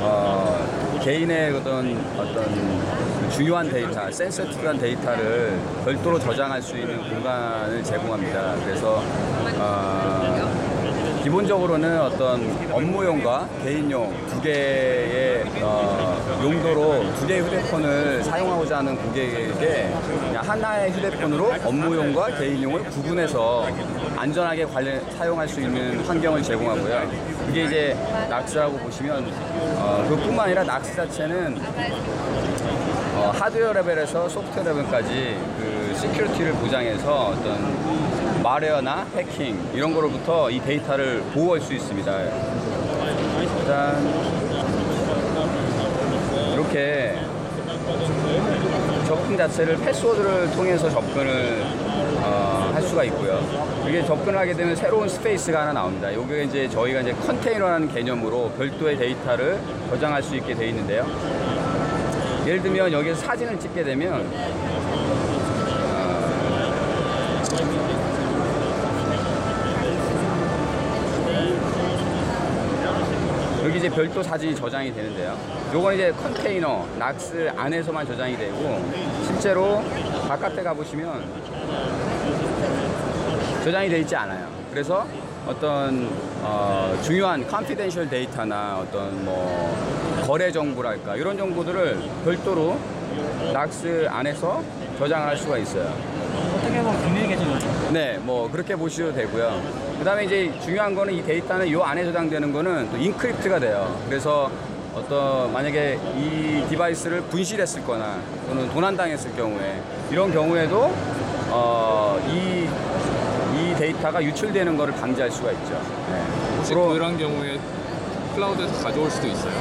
어, 개인의 어떤 어떤 주요한 데이터, 센서티브한 데이터를 별도로 저장할 수 있는 공간을 제공합니다. 그래서 어, 기본적으로는 어떤 업무용과 개인용 두 개의 어, 용도로 두 개의 휴대폰을 사용하고자 하는 고객에게 그냥 하나의 휴대폰으로 업무용과 개인용을 구분해서 안전하게 관련 사용할 수 있는 환경을 제공하고요. 이게 이제 낙스라고 보시면 어, 그뿐만 아니라 낙스 자체는 어, 하드웨어 레벨에서 소프트웨어 레벨까지 그 시큐리티를 보장해서 어떤 마레어나 해킹 이런 거로부터 이 데이터를 보호할 수 있습니다. 일단 이렇게 접근 자체를 패스워드를 통해서 접근을 어, 할 수가 있고요. 이게 접근을 하게 되면 새로운 스페이스가 하나 나옵니다. 이게 이제 저희가 이제 컨테이너라는 개념으로 별도의 데이터를 저장할 수 있게 되어 있는데요. 예를 들면 여기서 사진을 찍게 되면 어, 여기 이제 별도 사진이 저장이 되는데요. 요건 이제 컨테이너, 낙스 안에서만 저장이 되고 실제로 바깥에 가보시면 저장이 되어 있지 않아요. 그래서 어떤 어, 중요한 컨피덴셜 데이터나 어떤 뭐 거래 정보랄까 이런 정보들을 별도로 낙스 안에서 저장을 할 수가 있어요. 어떻게 보면 비밀 계정이죠. 네, 뭐 그렇게 보셔도 되고요. 그다음에 이제 중요한 거는 이 데이터는 요 안에 저장되는 거는 또 인크립트가 돼요. 그래서 어떤 만약에 이 디바이스를 분실했을 거나 또는 도난당했을 경우에 이런 경우에도 어, 이, 이 데이터가 유출되는 것을 방지할 수가 있죠. 네. 혹시 주로- 그런 경우에 클라우드에서 가져올 수도 있어요.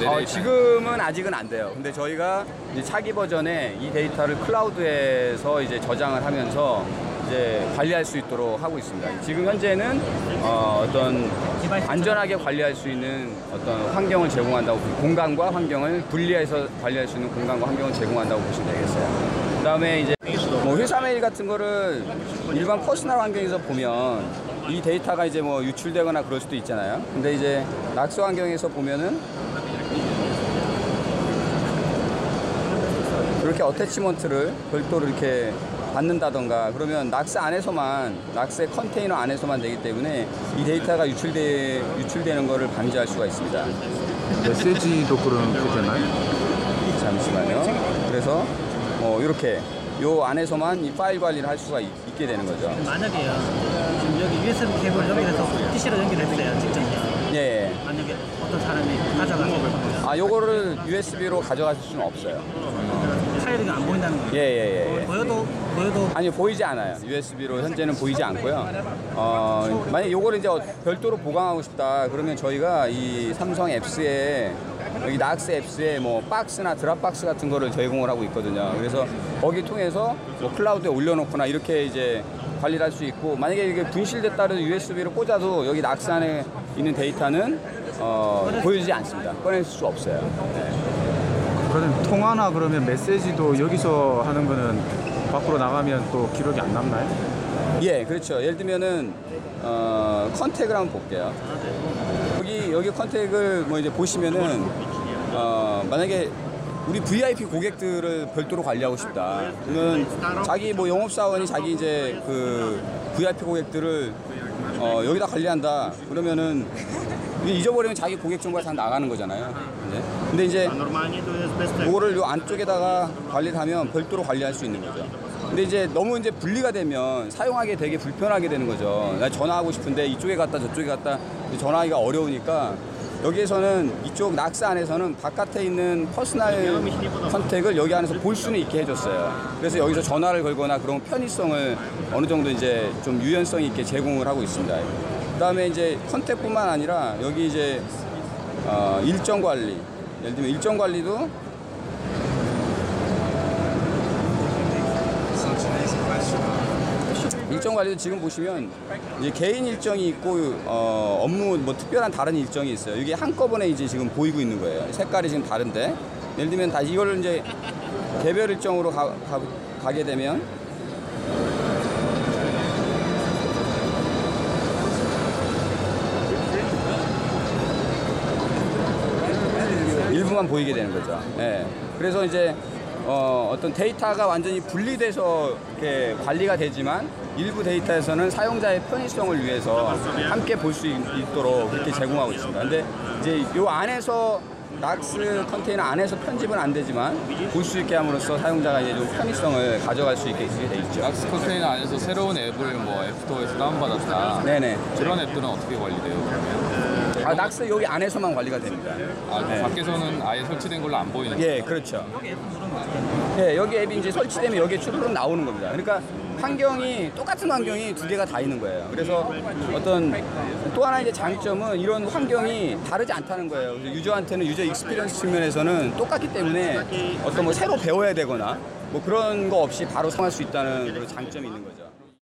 내 어, 데이터. 지금은 아직은 안 돼요. 근데 저희가 이제 차기 버전에 이 데이터를 클라우드에서 이제 저장을 하면서 이제 관리할 수 있도록 하고 있습니다. 지금 현재는 어, 떤 안전하게 관리할 수 있는 어떤 환경을 제공한다고 보- 공간과 환경을 분리해서 관리할 수 있는 공간과 환경을 제공한다고 보시면 되겠어요. 그다음에 이제 뭐 회사 메일 같은 거를 일반 퍼스널 환경에서 보면 이 데이터가 이제 뭐 유출되거나 그럴 수도 있잖아요. 근데 이제 낙스 환경에서 보면은 이렇게 어태치먼트를 별도로 이렇게 받는다던가 그러면 낙스 안에서만 낙스의 컨테이너 안에서만 되기 때문에 이 데이터가 유출돼 유출되는 것을 방지할 수가 있습니다. 메시지도 그렇게 되나요? 잠시만요. 그래서 어, 이렇게 요 안에서만 이 파일 관리를 할 수가 있, 게 되는 거죠. 만약에요. 지금 여기 USB 케이블 연결해서 PC로 연결했어요. 직전이요. 예. 예. 만약에 어떤 사람이 가져가서 아 요거를 USB로 가져가실 수는 없어요. 파일이 안 보인다는 거예요. 예, 예, 예. 보여도 보여도 아니 보이지 않아요. USB로 현재는 보이지 않고요. 어, 만약 요거를 이제 별도로 보강하고 싶다 그러면 저희가 이 삼성 앱스에 여기 낙스 앱스에 뭐 박스나 드랍박스 같은 거를 제공을 하고 있거든요. 그래서 거기 통해서 뭐 클라우드에 올려놓거나 이렇게 이제 관리를 할 수 있고 만약에 이게 분실됐다는 USB로 꽂아도 여기 낙스 안에 있는 데이터는 어, 보여지지 않습니다. 꺼낼 수 없어요. 그러면 통화나 그러면 메시지도 여기서 하는 거는 밖으로 나가면 또 기록이 안 남나요? 예, 그렇죠. 예를 들면은 어, 컨택을 한번 볼게요. 여기 여기 컨택을 뭐 이제 보시면은 어, 만약에 우리 VIP 고객들을 별도로 관리하고 싶다. 그러면 자기 뭐 영업 사원이 자기 이제 그 VIP 고객들을 어, 여기다 관리한다. 그러면은 이게 잊어버리면 자기 고객 정보가 다 나가는 거잖아요. 이제. 근데 이제 그거를 요 안쪽에다가 관리를 하면 별도로 관리할 수 있는 거죠. 근데 이제 너무 이제 분리가 되면 사용하기 되게 불편하게 되는 거죠. 나 전화하고 싶은데 이쪽에 갔다 저쪽에 갔다 전화하기가 어려우니까 여기에서는 이쪽 낙스 안에서는 바깥에 있는 퍼스널 컨택을 여기 안에서 볼 수는 있게 해줬어요. 그래서 여기서 전화를 걸거나 그런 편의성을 어느 정도 이제 좀 유연성 있게 제공을 하고 있습니다. 그다음에 이제 컨택뿐만 아니라 여기 이제 어, 일정 관리, 예를 들면 일정 관리도 일정 관리도 지금 보시면 이제 개인 일정이 있고 어, 업무 뭐 특별한 다른 일정이 있어요. 이게 한꺼번에 이제 지금 보이고 있는 거예요. 색깔이 지금 다른데 예를 들면 다시 이거를 이제 개별 일정으로 가, 가, 가게 되면 컴퓨터만 보이게 되는 거죠. 예. 그래서 이제 어, 어떤 데이터가 완전히 분리돼서 이렇게 관리가 되지만 일부 데이터에서는 사용자의 편의성을 위해서 함께 볼 수 있도록 그렇게 제공하고 있습니다. 근데 이제 요 안에서 낙스 컨테이너 안에서 편집은 안 되지만 볼 수 있게 함으로써 사용자가 이제 좀 편의성을 가져갈 수 있게 돼 있죠. 락스 컨테이너 안에서 새로운 앱을 뭐 앱스토어에서 다운받았다. 네네. 그런 앱들은 어떻게 관리돼요? 아, 낙스 여기 안에서만 관리가 됩니다. 아, 네. 밖에서는 아예 설치된 걸로 안 보이는 예, 그렇죠. 예, 여기 앱이 이제 설치되면 여기에 추르륵 나오는 겁니다. 그러니까 환경이 똑같은 환경이 두 개가 다 있는 거예요. 그래서 어떤 또 하나 이제 장점은 이런 환경이 다르지 않다는 거예요. 그래서 유저한테는 유저 익스피리언스 측면에서는 똑같기 때문에 어떤 뭐 새로 배워야 되거나 뭐 그런 거 없이 바로 사용할 수 있다는 그런 장점이 있는 거죠.